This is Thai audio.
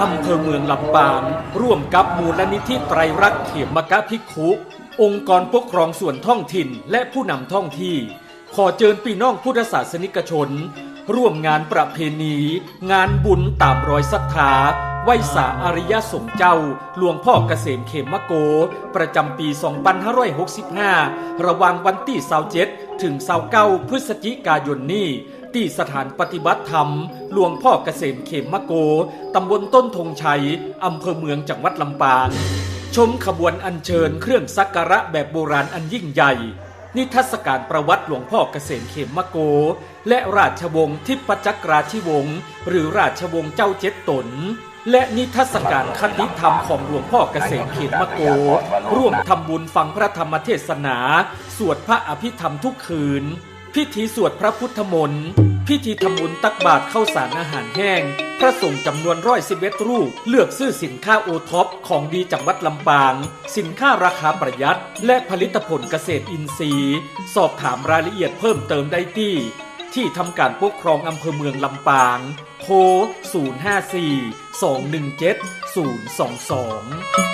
อำเภอเมืองลำปางร่วมกับมูลนิธิไตรรักษ์เขมกะพิกขุองค์กรปกครองส่วนท้องถิ่นและผู้นำท้องที่ ขอเจิญพี่น้องพุทธศาสนิกชน ร่วมงานประเพณี งานบุญตามรอยศรัทธาไหวสาอริยสงเจ้า หลวงพ่อเกษมเขมมะโก ประจำปี 2565 ระหว่างวันที่27ถึง29พฤศจิกายนนี้ ที่สถานปฏิบัติธรรม หลวงพ่อเกษมเขมมะโก ตำบลต้นธงชัย อำเภอเมืองจังหวัดลำปาง ชมขบวนอัญเชิญเครื่องสักการะแบบโบราณอันยิ่งใหญ่ นิทรรศการประวัติหลวงพ่อเกษมเขมมะโก และราชวงศ์ทิพจักราชิวงศ์หรือราชวงศ์เจ้าเจ็ดตนและนิทรรศการคติธรรมของหลวงพ่อเกษมเขมมะโก ร่วมทำบุญฟังพระธรรมเทศนา สวดพระอภิธรรมทุกคืน พิธีสวดพระพุทธมนต์พิธีทำบุญตักบาตรเข้าสารอาหารแห้ง พระสงฆ์จำนวนร้อยสิบเอ็ดรูป เลือกซื้อสินค้าโอท็อปของดีจังหวัดลำปาง สินค้าราคาประหยัด และผลิตผลเกษตรอินทรีย์ สอบถามรายละเอียดเพิ่มเติมได้ที่ ที่ทำการปกครองอำเภอเมืองลำปาง โทร 054 217 022